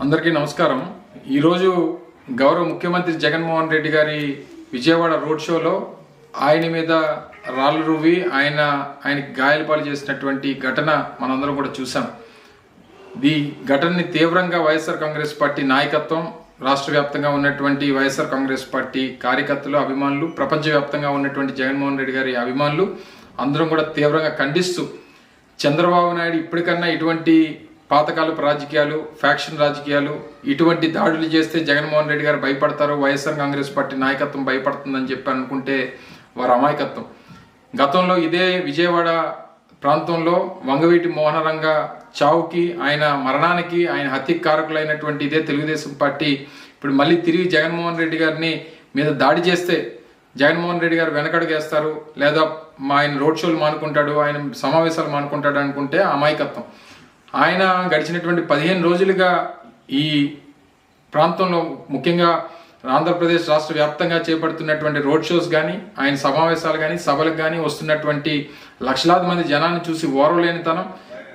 అందరికీ నమస్కారం. ఈరోజు గౌరవ ముఖ్యమంత్రి జగన్మోహన్ రెడ్డి గారి విజయవాడ రోడ్ షోలో ఆయన మీద రాళ్ళు రువ్వి ఆయన ఆయనకి గాయాలపాలు చేసినటువంటి ఘటన మనందరం కూడా చూసాం ఈ ఘటనని తీవ్రంగా వైఎస్ఆర్ కాంగ్రెస్ పార్టీ నాయకత్వం రాష్ట్ర వ్యాప్తంగా ఉన్నటువంటి వైఎస్ఆర్ కాంగ్రెస్ పార్టీ కార్యకర్తలు అభిమానులు ప్రపంచవ్యాప్తంగా ఉన్నటువంటి జగన్మోహన్ రెడ్డి గారి అభిమానులు అందరం కూడా తీవ్రంగా ఖండిస్తూ చంద్రబాబు నాయుడు ఇప్పటికన్నా ఇటువంటి పాతకాలపు రాజకీయాలు ఫ్యాక్షన్ రాజకీయాలు ఇటువంటి దాడులు చేస్తే జగన్మోహన్ రెడ్డి గారు భయపడతారు వైఎస్ఆర్ కాంగ్రెస్ పార్టీ నాయకత్వం భయపడుతుందని చెప్పి అనుకుంటే వారి అమాయకత్వం. గతంలో ఇదే విజయవాడ ప్రాంతంలో వంగవీటి మోహనరంగ చావుకి ఆయన మరణానికి ఆయన హత్య కారకులైనటువంటి ఇదే తెలుగుదేశం పార్టీ ఇప్పుడు మళ్ళీ తిరిగి జగన్మోహన్ రెడ్డి గారిని మీద దాడి చేస్తే జగన్మోహన్ రెడ్డి గారు వెనకడుగేస్తారు లేదా మా ఆయన రోడ్ షోలు మానుకుంటాడు ఆయన సమావేశాలు మానుకుంటాడు అనుకుంటే అమాయకత్వం. ఆయన గడిచినటువంటి పదిహేను రోజులుగా ఈ ప్రాంతంలో ముఖ్యంగా ఆంధ్రప్రదేశ్ రాష్ట్ర వ్యాప్తంగా చేపడుతున్నటువంటి రోడ్ షోస్ కానీ ఆయన సమావేశాలు కానీ సభలకు కానీ వస్తున్నటువంటి లక్షలాది మంది జనాన్ని చూసి ఓరవలేనితనం.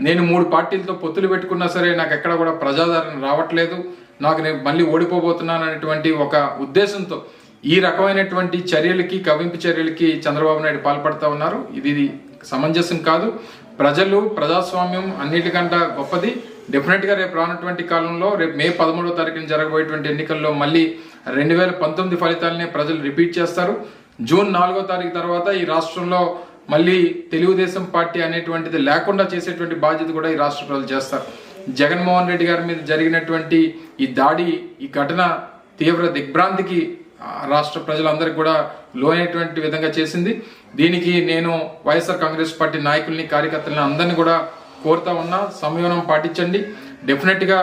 నేను మూడు పార్టీలతో పొత్తులు పెట్టుకున్నా సరే నాకు ఎక్కడ కూడా ప్రజాదరణ రావట్లేదు. నాకు నేను మళ్ళీ ఓడిపోబోతున్నాను అనేటువంటి ఒక ఉద్దేశంతో ఈ రకమైనటువంటి చర్యలకి కవింపు చర్యలకి చంద్రబాబు నాయుడు పాల్పడతా ఉన్నారు. ఇది సమంజసం కాదు. ప్రజలు ప్రజాస్వామ్యం అన్నిటికంటే గొప్పది. డెఫినెట్గా రేపు రానటువంటి కాలంలో రేపు మే పదమూడో తారీఖున జరగబోయేటువంటి ఎన్నికల్లో మళ్ళీ రెండు వేల పంతొమ్మిది ఫలితాలనే ప్రజలు రిపీట్ చేస్తారు. జూన్ నాలుగో తారీఖు తర్వాత ఈ రాష్ట్రంలో మళ్ళీ తెలుగుదేశం పార్టీ అనేటువంటిది లేకుండా చేసేటువంటి బాధ్యత కూడా ఈ రాష్ట్ర ప్రజలు చేస్తారు. జగన్మోహన్ రెడ్డి గారి మీద జరిగినటువంటి ఈ దాడి ఈ ఘటన తీవ్ర దిగ్భ్రాంతికి రాష్ట్ర ప్రజలందరికీ కూడా లోనైనటువంటి విధంగా చేసింది. దీనికి నేను వైఎస్ఆర్ కాంగ్రెస్ పార్టీ నాయకుల్ని కార్యకర్తలని అందరినీ కూడా కోరుతా ఉన్నా సంయమనం పాటించండి. డెఫినెట్గా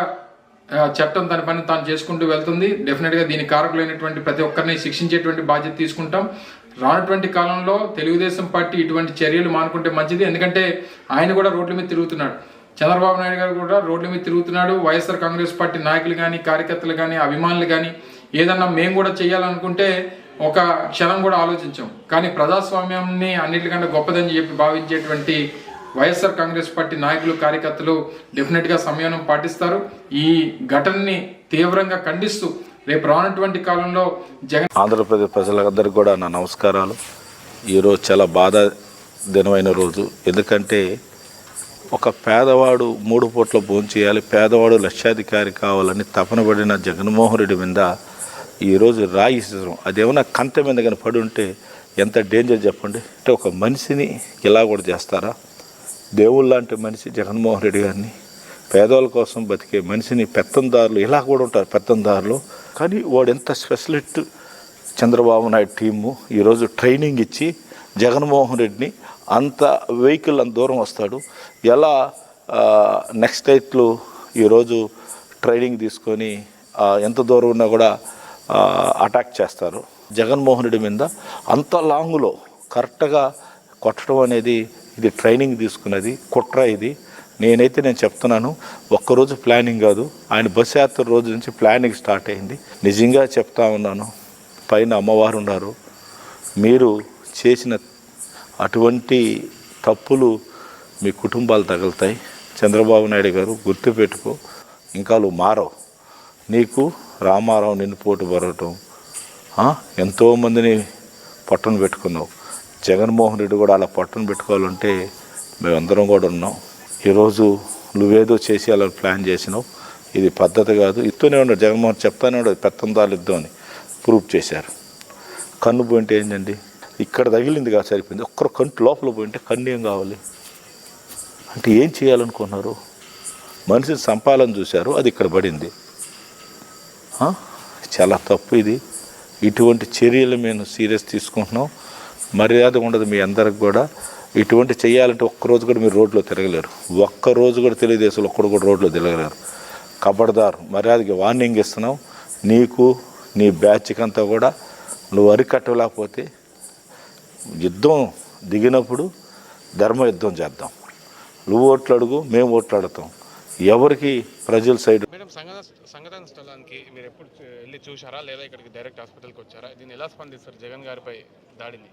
చట్టం తన పని తాను చేసుకుంటూ వెళ్తుంది. డెఫినెట్గా దీని కారకులైనటువంటి ప్రతి ఒక్కరిని శిక్షించేటువంటి బాధ్యత తీసుకుంటాం. రానటువంటి కాలంలో తెలుగుదేశం పార్టీ ఇటువంటి చర్యలు మానుకుంటే మంచిది. ఎందుకంటే ఆయన కూడా రోడ్ల మీద తిరుగుతున్నాడు. చంద్రబాబు నాయుడు గారు కూడా రోడ్ల మీద తిరుగుతున్నాడు. వైఎస్ఆర్ కాంగ్రెస్ పార్టీ నాయకులు కానీ కార్యకర్తలు కానీ అభిమానులు కానీ ఏదన్నా మేము కూడా చేయాలనుకుంటే ఒక క్షణం కూడా ఆలోచించాం. కానీ ప్రజాస్వామ్యాన్ని అన్నిటికంటే గొప్పదని చెప్పి భావించేటువంటి వైఎస్ఆర్ కాంగ్రెస్ పార్టీ నాయకులు కార్యకర్తలు డెఫినెట్గా సంయమనం పాటిస్తారు. ఈ ఘటనని తీవ్రంగా ఖండిస్తూ రేపు రానటువంటి కాలంలో జగన్ ఆంధ్రప్రదేశ్ ప్రజలందరికీ కూడా నా నమస్కారాలు. ఈరోజు చాలా బాధ దినమైన రోజు. ఎందుకంటే ఒక పేదవాడు మూడు పూట్ల భోజనం చేయాలి పేదవాడు లక్షాధికారి కావాలని తపన పడిన జగన్మోహన్ రెడ్డి మీద ఈరోజు రాయి ఇసరం అదేమన్నా కంత మీద కానీ పడి ఉంటే ఎంత డేంజర్ చెప్పండి? అంటే ఒక మనిషిని ఇలా కూడా చేస్తారా? దేవుళ్ళ లాంటి మనిషి జగన్మోహన్ రెడ్డి గారిని పేదవాళ్ళ కోసం బతికే మనిషిని పెత్తందారులు ఇలా కూడా ఉంటారు పెత్తందారులు. కానీ వాడు ఎంత స్పెషలిస్ట్ చంద్రబాబు నాయుడు టీము ఈరోజు ట్రైనింగ్ ఇచ్చి జగన్మోహన్ రెడ్డిని అంత వెహికల్ అంత దూరం వస్తాడు. ఎలా నెక్స్ట్ డైట్లు ఈరోజు ట్రైనింగ్ తీసుకొని ఎంత దూరం ఉన్నా కూడా అటాక్ చేస్తారు. జగన్మోహన్ రెడ్డి మీద అంత లాంగ్లో కరెక్ట్గా కొట్టడం అనేది ఇది ట్రైనింగ్ తీసుకున్నది కుట్ర ఇది. నేనైతే నేను చెప్తున్నాను ఒక్కరోజు ప్లానింగ్ కాదు ఆయన బస్ యాత్ర రోజు నుంచి ప్లానింగ్ స్టార్ట్ అయింది. నిజంగా చెప్తా ఉన్నాను పైన అమ్మవారు ఉన్నారు. మీరు చేసిన అటువంటి తప్పులు మీ కుటుంబాలు తగులుతాయి. చంద్రబాబు నాయుడు గారు గుర్తుపెట్టుకో ఇంకా నువ్వు మారవు. నీకు రామారావు నిన్ను పోటు పడటం. ఎంతోమందిని పట్టును పెట్టుకున్నావు. జగన్మోహన్ రెడ్డి కూడా అలా పట్టును పెట్టుకోవాలంటే మేమందరం కూడా ఉన్నాం. ఈరోజు నువ్వేదో చేసి అలా ప్లాన్ చేసినావు. ఇది పద్ధతి కాదు. ఇస్తూనే ఉన్నాడు. జగన్మోహన్ చెప్తానే ఉన్నాడు. పెత్తందాలు ఇద్దాం అని ప్రూఫ్ చేశారు. కన్ను పోయింటే ఏంటండి? ఇక్కడ తగిలింది కాదు సరిపోయింది. ఒక్కరు కంటి లోపల పోయింటే కన్ను ఏం కావాలి? అంటే ఏం చేయాలనుకున్నారు? మనిషిని సంపాలని చూశారు. అది ఇక్కడ పడింది. చాలా తప్పు ఇది. ఇటువంటి చర్యలు మేము సీరియస్ తీసుకుంటున్నాం. మర్యాద ఉండదు మీ అందరికి కూడా. ఇటువంటి చేయాలంటే ఒక్కరోజు కూడా మీరు రోడ్లో తిరగలేరు. ఒక్క రోజు కూడా తెలుగుదేశంలో ఒక్కడు కూడా రోడ్లో తిరగలేరు. కబడ్దార్ మర్యాదకి వార్నింగ్ ఇస్తున్నాం. నీకు నీ బ్యాచ్కి అంతా కూడా నువ్వు అరికట్టలేకపోతే యుద్ధం దిగినప్పుడు ధర్మ యుద్ధం చేద్దాం. నువ్వు ఓట్లు అడుగు మేము ఓట్లు అడుగుతాం. ఎవరికి ప్రజల సైడ్ మేడం సంఘటన సంఘటన స్థలానికి మీరు ఎప్పుడు వెళ్ళి చూసారా లేదా ఇక్కడికి డైరెక్ట్ హాస్పిటల్కి వచ్చారా? దీన్ని ఎలా స్పందిస్తారు జగన్ గారిపై దాడిని?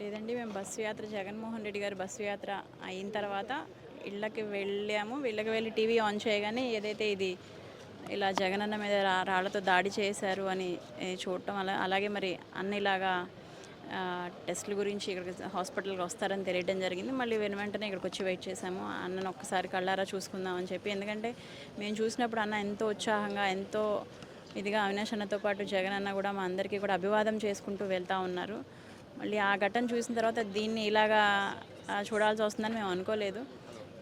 లేదండి మేము బస్సు యాత్ర జగన్మోహన్ రెడ్డి గారి బస్సు యాత్ర అయిన తర్వాత ఇళ్ళకి వెళ్ళాము. ఇళ్ళకి వెళ్ళి టీవీ ఆన్ చేయగానే ఏదైతే ఇది ఇలా జగనన్న మీద రాళ్ళతో దాడి చేశారు అని చూడటం అలా అలాగే మరి అన్న ఇలాగా ఆ, టెస్టుల గురించి ఇక్కడికి హాస్పిటల్కి వస్తారని తెలియడం జరిగింది. మళ్ళీ వెను వెంటనే ఇక్కడికి వచ్చి వెయిట్ చేశాము. అన్నను ఒక్కసారి కళ్ళారా చూసుకుందామని చెప్పి. ఎందుకంటే మేము చూసినప్పుడు అన్న ఎంతో ఉత్సాహంగా ఎంతో ఇదిగా అవినాష్ అన్నతో పాటు జగన్ అన్న కూడా మా అందరికీ కూడా అభివాదం చేసుకుంటూ వెళ్తూ ఉన్నారు. మళ్ళీ ఆ ఘటన చూసిన తర్వాత దీన్ని ఇలాగా చూడాల్సి వస్తుందని మేము అనుకోలేదు.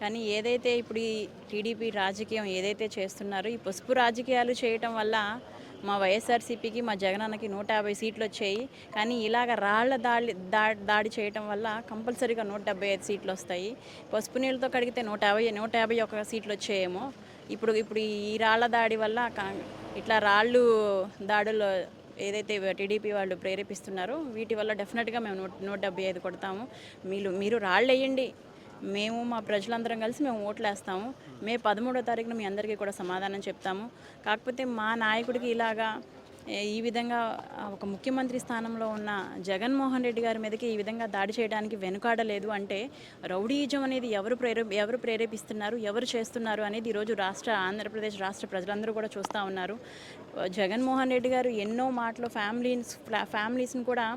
కానీ ఏదైతే ఇప్పుడు ఈ టీడీపీ రాజకీయం ఏదైతే చేస్తున్నారో ఈ పసుపు రాజకీయాలు చేయటం వల్ల మా వైఎస్ఆర్సీపీకి మా జగనన్నకి నూట యాభై సీట్లు వచ్చాయి కానీ ఇలాగ రాళ్ళ దాడి దా- దాడి చేయటం వల్ల కంపల్సరీగా నూట డెబ్బై ఐదు సీట్లు వస్తాయి పసుపు నీళ్ళతో కడిగితే నూట యాభై నూట యాభై ఒక సీట్లు వచ్చాయేమో ఇప్పుడు ఇప్పుడు ఈ రాళ్ళ దాడి వల్ల కా- ఇట్లా రాళ్ళు దాడులు ఏదైతే టీడీపీ వాళ్ళు ప్రేరేపిస్తున్నారో వీటి వల్ల డెఫినెట్గా మేము నూట నూట డెబ్బై ఐదు కొడతాము. మీరు మీరు రాళ్ళు వేయండి మేము మా ప్రజలందరం కలిసి మేము ఓట్లేస్తాము. మే పదమూడో తారీఖున మీ అందరికీ కూడా సమాధానం చెప్తాము. కాకపోతే మా నాయకుడికి ఇలాగా ఈ విధంగా ఒక ముఖ్యమంత్రి స్థానంలో ఉన్న జగన్మోహన్ రెడ్డి గారి మీదకి ఈ విధంగా దాడి చేయడానికి వెనుకాడలేదు అంటే రౌడీజం అనేది ఎవరు ప్రేరే ఎవరు ప్రేరేపిస్తున్నారు ఎవరు చేస్తున్నారు అనేది ఈరోజు రాష్ట్ర ఆంధ్రప్రదేశ్ రాష్ట్ర ప్రజలందరూ కూడా చూస్తూ ఉన్నారు. జగన్మోహన్ రెడ్డి గారు ఎన్నో మాటలు ఫ్యామిలీస్ ఫ్యామిలీస్ని కూడా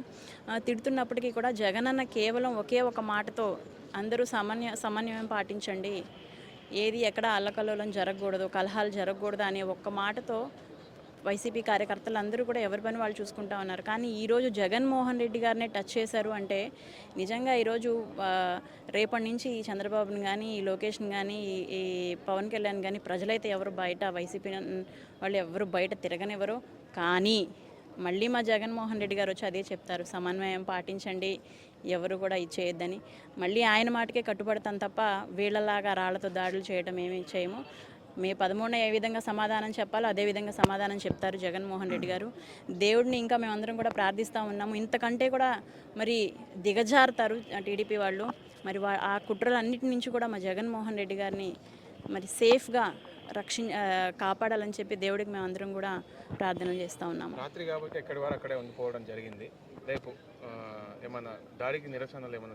తిడుతున్నప్పటికీ కూడా జగన్ అన్న కేవలం ఒకే ఒక మాటతో అందరూ సమన్య సమన్వయం పాటించండి. ఏది ఎక్కడ అల్లకల్లోలం జరగకూడదు కలహాలు జరగకూడదు అనే ఒక్క మాటతో వైసీపీ కార్యకర్తలు అందరూ కూడా ఎవరి పని వాళ్ళు చూసుకుంటా ఉన్నారు. కానీ ఈరోజు జగన్మోహన్ రెడ్డి గారినే టచ్ చేశారు అంటే నిజంగా ఈరోజు రేపటి నుంచి ఈ చంద్రబాబుని కానీ ఈ లోకేష్ని కానీ ఈ- ఈ పవన్ కళ్యాణ్ కానీ ప్రజలైతే ఎవరు బయట వైసీపీ వాళ్ళు ఎవరు బయట తిరగనివ్వరు. కానీ మళ్ళీ మా జగన్మోహన్ రెడ్డి గారు వచ్చి అదే చెప్తారు సమన్వయం పాటించండి. ఎవరు కూడా ఇచ్చేయద్దని మళ్ళీ ఆయన మాటకే కట్టుబడతాం తప్ప వీళ్ళలాగా రాళ్ళతో దాడులు చేయడం ఏమీ చేయము. మే పదమూడున ఏ విధంగా సమాధానం చెప్పాలో అదే విధంగా సమాధానం చెప్తారు జగన్మోహన్ రెడ్డి గారు. దేవుడిని ఇంకా మేమందరం కూడా ప్రార్థిస్తూ ఉన్నాము. ఇంతకంటే కూడా మరి దిగజారుతారు టీడీపీ వాళ్ళు. మరి వా ఆ కుట్రలన్నిటి నుంచి కూడా మా జగన్మోహన్ రెడ్డి గారిని మరి సేఫ్గా రక్షి కాపాడాలని చెప్పి దేవుడికి మేము అందరం కూడా ప్రార్థనలు చేస్తూ ఉన్నాము. రాత్రి కాబట్టి ఎక్కడి వారు అక్కడే ఉండిపోవడం జరిగింది. రేపు దాడికి నిరసనలు ఏమైనా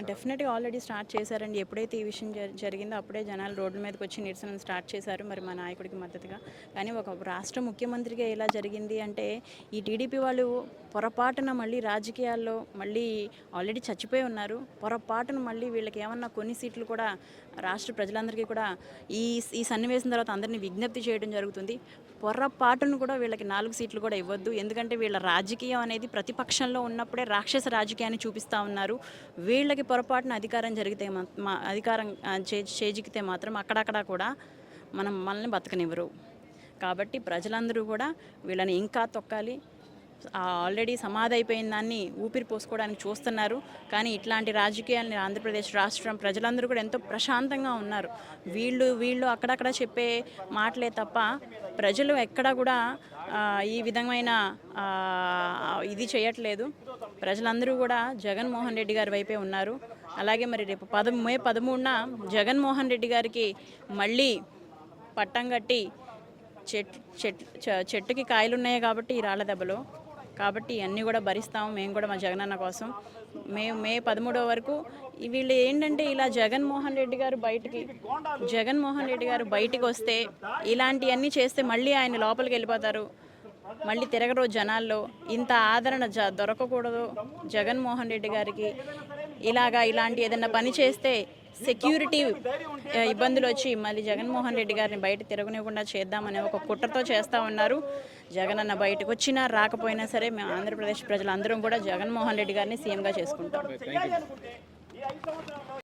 డెఫినెట్గా ఆల్రెడీ స్టార్ట్ చేశారండి. ఎప్పుడైతే ఈ విషయం జరి- జరిగిందో అప్పుడే జనాలు రోడ్ల మీదకి వచ్చి నిరసనలు స్టార్ట్ చేశారు మరి మా నాయకుడికి మద్దతుగా. కానీ ఒక రాష్ట్ర ముఖ్యమంత్రిగా ఎలా జరిగింది అంటే ఈ టీడీపీ వాళ్ళు పొరపాటున మళ్ళీ రాజకీయాల్లో మళ్ళీ ఆల్రెడీ చచ్చిపోయి ఉన్నారు. పొరపాటున మళ్ళీ వీళ్ళకి ఏమన్నా కొన్ని సీట్లు కూడా రాష్ట్ర ప్రజలందరికీ కూడా ఈ ఈ సన్నివేశం తర్వాత అందరినీ విజ్ఞప్తి చేయడం జరుగుతుంది. పొర్రపాటును కూడా వీళ్ళకి నాలుగు సీట్లు కూడా ఇవ్వద్దు. ఎందుకంటే వీళ్ళ రాజకీయం అనేది ప్రతిపక్షంలో ఉన్నప్పుడే రాక్షస రాజకీయాన్ని చూపిస్తూ ఉన్నారు. వీళ్ళకి పొరపాటున అధికారం జరిగితే మా- అధికారం ఆ, చేజికితే మాత్రం అక్కడక్కడ కూడా మనం మనల్ని బతకనివ్వరు. కాబట్టి ప్రజలందరూ కూడా వీళ్ళని ఇంకా తొక్కాలి. ఆల్రెడీ సమాధి అయిపోయిన దాన్ని ఊపిరి పోసుకోవడానికి చూస్తున్నారు. కానీ ఇట్లాంటి రాజకీయాల్ని ఆంధ్రప్రదేశ్ రాష్ట్రం ప్రజలందరూ కూడా ఎంతో ప్రశాంతంగా ఉన్నారు. వీళ్ళు వీళ్ళు అక్కడక్కడ చెప్పే మాటలే తప్ప ప్రజలు ఎక్కడ కూడా ఈ విధమైన ఇది చేయట్లేదు. ప్రజలందరూ కూడా జగన్మోహన్ రెడ్డి గారి వైపే ఉన్నారు. అలాగే మరి రేపు పద మే పదమూడున జగన్మోహన్ రెడ్డి గారికి మళ్ళీ పట్టం కట్టి చెట్ చెట్ చెట్టుకి కాయలున్నాయి కాబట్టి ఈ రాళ్ళ దెబ్బలు. కాబట్టి ఇవన్నీ కూడా భరిస్తాము మేము కూడా మా జగనన్న కోసం. మే మే పదమూడవ వరకు వీళ్ళు ఏంటంటే ఇలా జగన్మోహన్ రెడ్డి గారు బయటికి జగన్మోహన్ రెడ్డి గారు బయటికి వస్తే ఇలాంటివన్నీ చేస్తే మళ్ళీ ఆయన లోపలికి వెళ్ళిపోతారు. మళ్ళీ తిరగరు జనాల్లో. ఇంత ఆదరణ జ దొరకకూడదు జగన్మోహన్ రెడ్డి గారికి. ఇలాగా ఇలాంటి ఏదైనా పని చేస్తే సెక్యూరిటీ ఇబ్బందులు వచ్చి మళ్ళీ జగన్మోహన్ రెడ్డి గారిని బయట తిరగనివ్వకుండా చేద్దామనే ఒక కుట్రతో చేస్తూ ఉన్నారు. జగన్ అన్న బయటకు వచ్చినా రాకపోయినా సరే మేము ఆంధ్రప్రదేశ్ ప్రజలందరం కూడా జగన్మోహన్ రెడ్డి గారిని సీఎంగా చేసుకుంటాం.